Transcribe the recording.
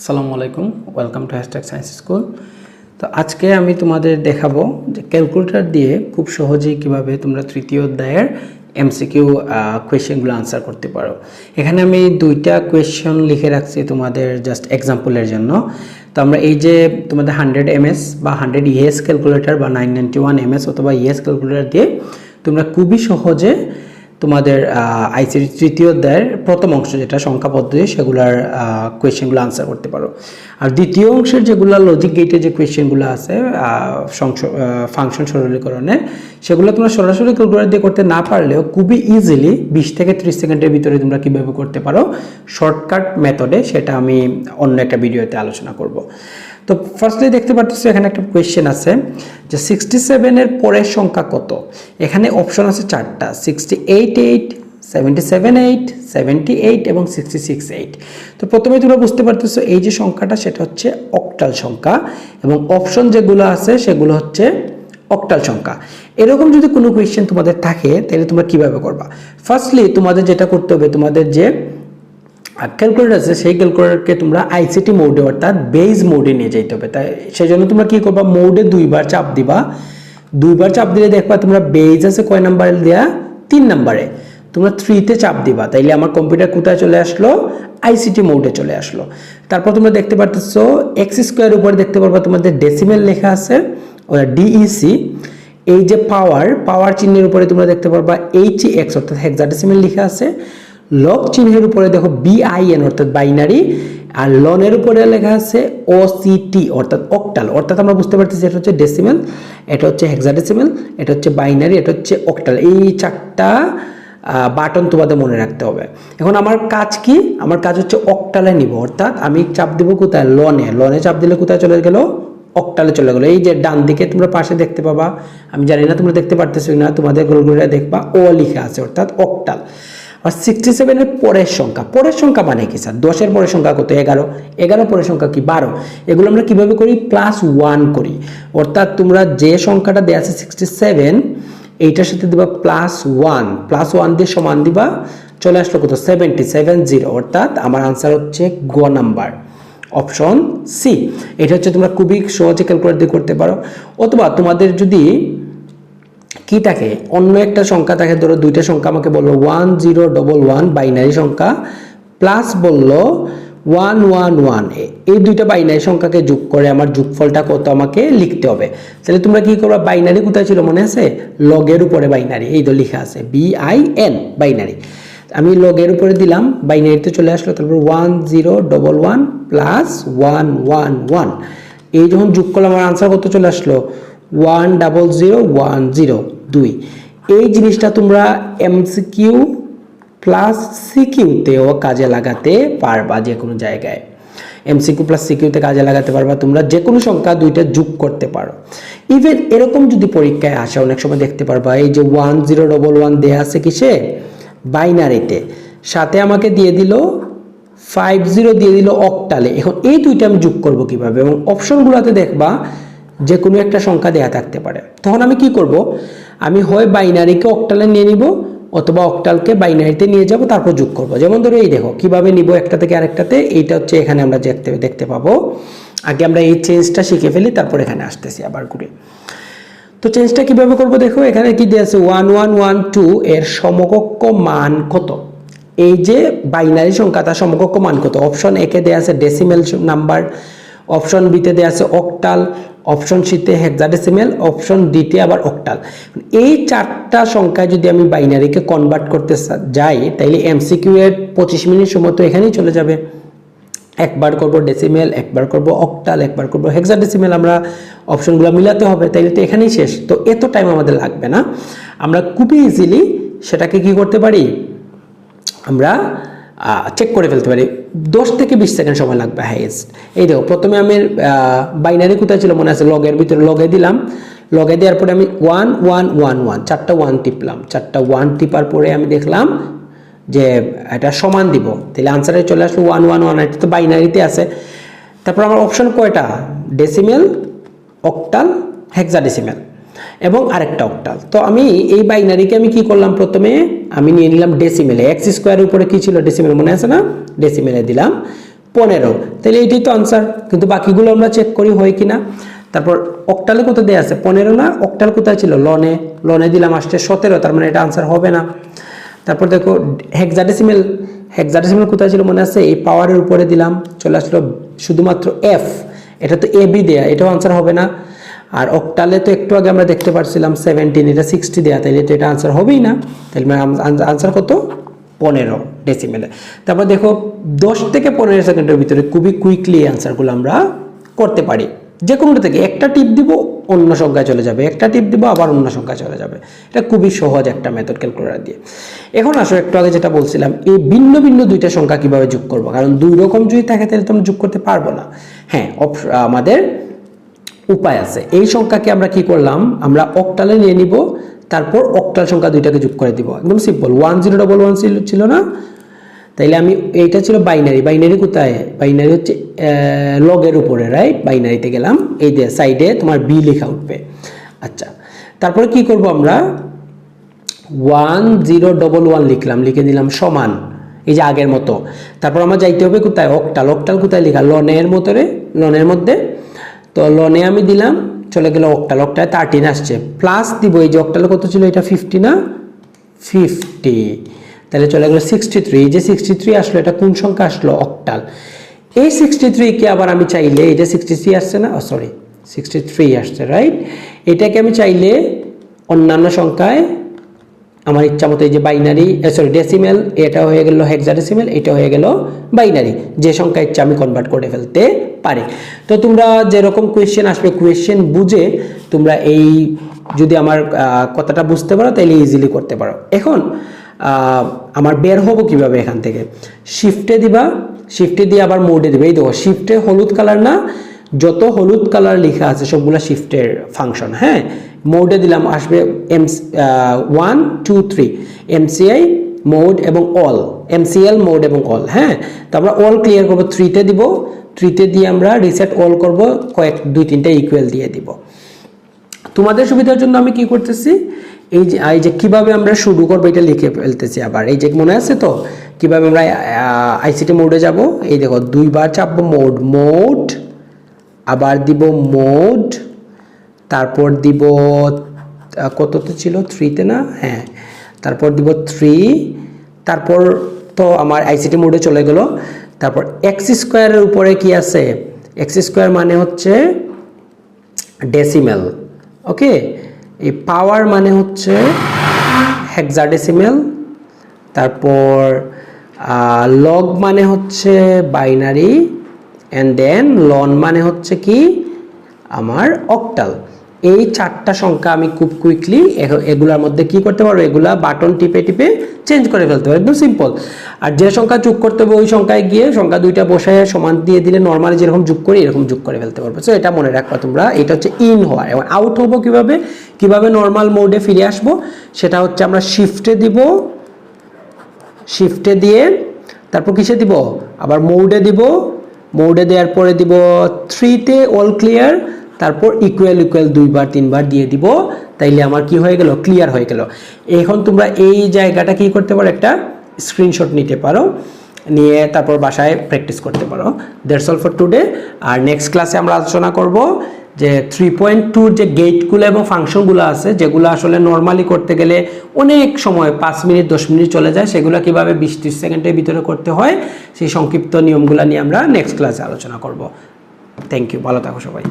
আসসালামু আলাইকুম welcome to hashtag science school তো আজকে আমি তোমাদের দেখাবো যে ক্যালকুলেটার দিয়ে খুব সহজেই কীভাবে তোমরা তৃতীয় অধ্যায়ের এমসিকিউ কোয়েশ্চেনগুলো আনসার করতে পারো। এখানে আমি দুইটা কোয়েশ্চেন লিখে রাখছি তোমাদের জাস্ট এক্সাম্পলের জন্য। তো আমরা এই যে তোমাদের হান্ড্রেড এমএস বা হান্ড্রেড ইএস ক্যালকুলেটর বা নাইন নাইনটি ওয়ান এমএস অথবা ইএস ক্যালকুলেটর দিয়ে তোমরা খুবই সহজে তোমাদের আইসির তৃতীয় অধ্যায়ের প্রথম অংশ যেটা সংখ্যা পদ্ধতি, সেগুলার কোয়েশ্চেনগুলো আনসার করতে পারো। আর দ্বিতীয় অংশের যেগুলো লজিক গেটে যে কোয়েশ্চেনগুলো আছে ফাংশন সরলীকরণে, সেগুলো তোমরা সরাসরি ক্যালকুলেটর দিয়ে করতে না পারলেও খুবই ইজিলি বিশ থেকে ত্রিশ সেকেন্ডের ভিতরে তোমরা কীভাবে করতে পারো? শর্টকাট মেথডে সেটা আমি অন্য একটা ভিডিওতে আলোচনা করব। তো ফার্স্টলি দেখতে পাচ্ছ এখানে একটা কোয়েশ্চেন আছে যে সিক্সটি সেভেনের পরের সংখ্যা কত? এখানে অপশন আছে চারটা sixty eight eight seventy seven eight seventy eight এবং সিক্সটি সিক্স এইট তো প্রথমে তোমরা বুঝতে পারতেছো এই যে সংখ্যাটা সেটা হচ্ছে অক্টাল সংখ্যা এবং অপশন যেগুলো আছে সেগুলো হচ্ছে অক্টাল সংখ্যা। এরকম যদি কোনো কোয়েশ্চেন তোমাদের থাকে, তাহলে তোমরা কীভাবে করবা? ফার্স্টলি তোমাদের যেটা করতে হবে, তোমাদের যে ক্যালকুলেটর আছে, সেই ক্যালকুলেটরকে তোমরা আইসিটি মোডে অর্থাৎ বেজ মোডে নিয়ে যেতে হবে। তাই সেই জন্য তোমরা কি করবা? মোডে দুইবার চাপ দিবা। দুইবার চাপ দিলে দেখবা তোমরা বেজ আছে কয় নাম্বারে দেয়া? তিন নাম্বারে তোমরা থ্রিতে চাপ দিবা। তাইলে আমার কম্পিউটার কোথায় চলে আসলো? আইসিটি মোডে চলে আসলো। তারপর তোমরা দেখতে পারতেছো এক্স স্কোয়ার উপরে দেখতে পারবা তোমাদের ডেসিমেল লেখা আছে ওরা ডিইসি এই যে পাওয়ার পাওয়ার চিহ্নের উপরে তোমরা দেখতে পারবা এইচ এক্স অর্থাৎ হেক্সাডেসিমেল লেখা আছে। লক চিহ্নের উপরে দেখো বিআইএন অর্থাৎ বাইনারি আর লনের উপরে লেখা আছে ও টি অর্থাৎ অক্টাল অর্থাৎ আমরা বুঝতে পারতেছি এটা হচ্ছে ডেসিমেল এটা হচ্ছে হেক্সাডেসিমেল এটা হচ্ছে বাইনারি এটা হচ্ছে অক্টাল এই চারটা বাটন তোমাদের মনে রাখতে হবে। এখন আমার কাজ কি? আমার কাজ হচ্ছে অক্টালে নিব, অর্থাৎ আমি চাপ দিব কোথায়? লনে লনে চাপ দিলে কোথায় চলে গেল? অক্টালে চলে গেলো। এই যে ডান দিকে তোমরা পাশে দেখতে পাবা, আমি জানি না তোমরা দেখতে পারতেছো না তোমাদের গোলগুলো দেখবা, ও লিখা আছে, অর্থাৎ অক্টাল আর সিক্সটি সেভেনের পরের সংখ্যা। পরের সংখ্যা মানে কি স্যার? দশের পরের সংখ্যা কত? এগারো। এগারো পরের সংখ্যা কি? বারো। এগুলো আমরা কীভাবে করি? প্লাস ওয়ান করি। অর্থাৎ তোমরা যে সংখ্যাটা দেওয়া আছে সিক্সটি সেভেন এইটার সাথে দিবা প্লাস ওয়ান প্লাস ওয়ান দিয়ে সমান দিবা, চলে আসলো কত? সেভেন্টি সেভেন জিরো অর্থাৎ আমার আনসার হচ্ছে গ নাম্বার অপশন সি এটা হচ্ছে তোমরা খুবই সহজে ক্যালকুলেট দিয়ে করতে পারো। অথবা তোমাদের যদি কি থাকে? অন্য একটা সংখ্যা থাকে, ধরো দুইটা সংখ্যা আমাকে বলল one zero double one binary সংখ্যা প্লাস বলল ওয়ান ওয়ান ওয়ান এই দুইটা বাইনারি সংখ্যাকে যোগ করে আমার যোগফলটা কত আমাকে লিখতে হবে। তাহলে তোমরা কি করবা? বাইনারি কোথায় ছিল মনে আছে? লগের উপরে বাইনারি এই তো লেখা আছে বি আই এন বাইনারি আমি লগের উপরে দিলাম বাইনারিতে চলে আসলো, তারপর one zero double one plus one one one এই যখন যোগ করলাম আমার আনসার কত চলে আসলো? One double zero one zero দুই এই জিনিসটা তোমরা এমসিকিউ প্লাস সিকিউতেও কাজে লাগাতে পারবা যে কোনো জায়গায় এমসিকিউ প্লাস সিকিউতে কাজে লাগাতে পারবা, তোমরা যে কোনো সংখ্যা দুইটা যোগ করতে পারো। ইভেন এরকম যদি পরীক্ষায় আসে, অনেক সময় দেখতে পারবা, এই যে ওয়ান জিরো ডবল ওয়ান দেয়া আছে কিসে? বাইনারিতে সাথে আমাকে দিয়ে দিল ফাইভ জিরো দিয়ে দিল অক্টালে এখন এই দুইটা আমি যোগ করব কীভাবে? এবং অপশনগুলোতে দেখবা যে কোনো একটা সংখ্যা দেয়া থাকতে পারে। তখন আমি কি করব? আমি হয় বাইনারিকে অক্টালে নিয়ে নিব অথবা অক্টালকে বাইনারিতে নিয়ে যাব, তারপর যোগ করব। যেমন ধরো এই দেখো, কীভাবে নিব একটা থেকে আরেকটাতে? এইটা হচ্ছে এখানে আমরা দেখতে দেখতে পাবো। আগে আমরা এই চেঞ্জটা শিখে ফেলি, তারপর এখানে আসতেছি আবার ঘুরে। তো চেঞ্জটা কীভাবে করব দেখো, এখানে কি দেওয়া আছে? ওয়ান ওয়ান ওয়ান টু এর সমকক্ষ মান কত? এই যে বাইনারি সংখ্যা তার সমকক্ষ মান কত? অপশন একে দেওয়া আছে ডেসিমেল নাম্বার অপশন বিতে দেওয়া আছে অক্টাল, অপশন সিতে হেক্সাডেসিমেল অপশন ডিতে আবার অক্টাল। এই চারটা সংখ্যায় যদি আমি বাইনারিকে কনভার্ট করতে যাই, তাইলে এমসিকিউ এর পঁচিশ মিনিট সময় তো এখানেই চলে যাবে। একবার করব ডেসিমেল একবার করব অক্টাল একবার করব হেক্সাডেসিমেল আমরা অপশনগুলো মিলাতে হবে, তাইলে তো এখানেই শেষ। তো এত টাইম আমাদের লাগবে না। আমরা খুবই ইজিলি সেটাকে কি করতে পারি? আমরা চেক করে ফেলতে পারি। দশ থেকে বিশ সেকেন্ড সময় লাগবে হাইয়েস্ট এই দেখো, প্রথমে আমি বাইনারি কোথায় ছিল মনে আছে? লগের ভিতরে লগে দিলাম। লগে দেওয়ার পরে আমি ওয়ান ওয়ান ওয়ান ওয়ান চারটা ওয়ান টিপলাম। চারটা ওয়ান টিপার পরে আমি দেখলাম যে এটা সমান দিব। তাহলে আনসারে চলে আসলো ওয়ান ওয়ান ওয়ান এটা তো বাইনারিতে আছে। তারপর আমার অপশন কয়টা? ডেসিমেল অক্টাল হেক্সাডেসিমেল এবং আরেকটা অক্টাল। তো আমি এই বাইনারিকে আমি কি করলাম প্রথমে? আমি নিয়ে নিলাম ডেসিমেলে এক্স স্কোয়ারের উপরে কি ছিল? ডেসিমেল মনে আছে না? ডেসিমেলে দিলাম। পনেরো। তাহলে এইটাই তো আনসার কিন্তু বাকিগুলো আমরা চেক করি হয় কি না তারপর অক্টালে কত দেওয়া আছে? পনেরো না? অক্টাল কোথায় ছিল? লনে। লনে দিলাম আসছে সতেরো, তার মানে এটা আনসার হবে না। তারপর দেখো হেক্সাডেসিমেল হেক্সাডেসিমেল কোথায় ছিল মনে আছে? এই পাওয়ারের উপরে দিলাম। চলে আসলো শুধুমাত্র এফ এটা তো এ বি দেয়া। এটাও আনসার হবে না। আর অক্টালে তো একটু আগে আমরা দেখতে পারছিলাম সেভেন্টিন এটা সিক্সটি দেওয়া তাইলে তো এটা আনসার হবেই না। তাহলে আনসার কত? পনেরো ডেসিমেলে তারপর দেখো, দশ থেকে পনেরো সেকেন্ডের ভিতরে খুবই কুইকলি আনসারগুলো আমরা করতে পারি। যে কোনোটা থেকে একটা টিপ দিব, অন্য সংখ্যায় চলে যাবে। একটা টিপ দিব, আবার অন্য সংখ্যায় চলে যাবে। এটা খুবই সহজ একটা মেথড ক্যালকুলেটার দিয়ে। এখন আসো, একটু আগে যেটা বলছিলাম, এই ভিন্ন ভিন্ন দুইটা সংখ্যা কীভাবে যোগ করব? কারণ দুই রকম যদি থাকে, তাহলে তো আমরা যোগ করতে পারব না। হ্যাঁ আমাদের উপায় আছে। এই সংখ্যাকে আমরা কি করলাম? আমরা অক্টালে নিয়ে নিব, তারপর অক্টাল সংখ্যা দুইটাকে যোগ করে দিব। একদম simple one zero double one ছিল না? তাইলে আমি এইটা ছিল বাইনারি বাইনারি কোথায়? বাইনারি হচ্ছে লগের উপরে রাইট বাইনারিতে গেলাম। এই যে সাইডে তোমার বি লেখা উঠবে। আচ্ছা। তারপরে কি করব আমরা? ওয়ান জিরো ডবল ওয়ান লিখলাম। লিখে দিলাম সমান। এই যে আগের মতো। তারপর আমার যাইতে হবে কোথায়? অক্টাল অক্টাল কোথায় লেখা? লনের মতরে? লনের মধ্যে? তো লনে আমি দিলাম, চলে গেল অক্টাল অক্টায় থার্টিন আসছে। প্লাস দিব, এই যে অক্টালে কত ছিল? এটা ফিফটি না? ফিফটি তাহলে চলে গেলো সিক্সটি থ্রি এই যে সিক্সটি থ্রি আসলো, এটা কোন সংখ্যা আসলো? অক্টাল এই সিক্সটি থ্রিকে আবার আমি চাইলে, এই যে সিক্সটি থ্রি আসছে না? সরি সিক্সটি থ্রি আসছে রাইট এটাকে আমি চাইলে অন্যান্য সংখ্যায় আমার ইচ্ছা মতো এই যে বাইনারি সরি ডেসিমেল এটা হয়ে গেল হেক্সাডেসিমেল এটা হয়ে গেল বাইনারি যে সংখ্যা ইচ্ছা আমি কনভার্ট করে ফেলতে পারি। তো তোমরা যেরকম কোয়েশ্চেন আসবে কোয়েশ্চেন বুঝে তোমরা এই যদি আমার কথাটা বুঝতে পারো তাহলে ইজিলি করতে পারো। এখন আমার বের হব কীভাবে এখান থেকে? শিফটে দিবা শিফটে দিয়ে আবার মোডে দিবে। এই দেখো শিফটে হলুদ কালার না যত হলুদ কালার লেখা আছে, সবগুলো শিফটের ফাংশন হ্যাঁ? মোডে দিলাম আসবে M one two three MCI mode এবং অল এমসিএল মোড এবং অল হ্যাঁ? তো আমরা অল ক্লিয়ার করব থ্রিতে দিব থ্রিতে দিয়ে আমরা রিসেট অল করব, কয়েক, দুই, তিনটা ইকুয়াল দিয়ে দিব। তোমাদের সুবিধার জন্য আমি কি করতেছি? এই যে এই যে কীভাবে আমরা শুরু করব, এটা লিখে ফেলতেছি আবার। এই যে মনে আছে তো? কীভাবে আমরা আইসিটি মোডে যাব? এই দেখো, দুইবার চাপবো মোড মোড আবার দিব মোড তারপর দিব আহ, কততে ছিল? থ্রিতে না? হ্যাঁ। তারপর দিব থ্রি তারপর তো আমার আইসিটি মোডে চলে গেল। তারপর এক্স স্কোয়ারের উপরে কি আছে? এক্স স্কোয়ার মানে হচ্ছে ডেসিমেল ওকে এই পাওয়ার মানে হচ্ছে হেক্সাডেসিমেল তারপর লগ মানে হচ্ছে বাইনারি অ্যান্ড দেন লন মানে হচ্ছে কি? আমার অক্টাল এই চারটা সংখ্যা আমি খুব কুইকলি এগুলার মধ্যে কি করতে পারব? এগুলা বাটন টিপে টিপে চেঞ্জ করে ফেলতে পারব। একদম সিম্পল আর যে সংখ্যা যোগ করতে হবে ওই সংখ্যায় গিয়ে সংখ্যা দুইটা বসায় সমান দিয়ে দিলে নর্মালি যেরকম যোগ করি, এরকম যোগ করে ফেলতে পারব। সো এটা মনে রাখবা তোমরা। এটা হচ্ছে ইন হওয়া। এবং আউট হব কীভাবে? কীভাবে নর্মাল মোডে ফিরে আসব? সেটা হচ্ছে আমরা শিফটে দিব। শিফটে দিয়ে তারপর কিসে দিব? আবার মোডে দিব। মোডে দেওয়ার পরে দিব থ্রিতে অল ক্লিয়ার তারপর ইকুয়াল ইকুয়াল দুইবার, তিনবার দিয়ে দিব। তাইলে আমার কি হয়ে গেল? ক্লিয়ার হয়ে গেল। এখন তোমরা এই জায়গাটা কি করতে পারো? একটা স্ক্রিনশট নিতে পারো। নিয়ে তারপর বাসায় প্র্যাকটিস করতে পারো। দ্যাটস অল ফর টুডে আর নেক্সট ক্লাসে আমরা আলোচনা করব যে থ্রি পয়েন্ট টুর যে গেটগুলো এবং ফাংশনগুলো আছে, যেগুলো আসলে নর্মালি করতে গেলে অনেক সময়, পাঁচ মিনিট, দশ মিনিট চলে যায়, সেগুলো কীভাবে বিশ, ত্রিশ সেকেন্ডের ভিতরে করতে হয়, সেই সংক্ষিপ্ত নিয়মগুলো নিয়ে আমরা নেক্সট ক্লাসে আলোচনা করব। থ্যাংক ইউ ভালো থাকো সবাই।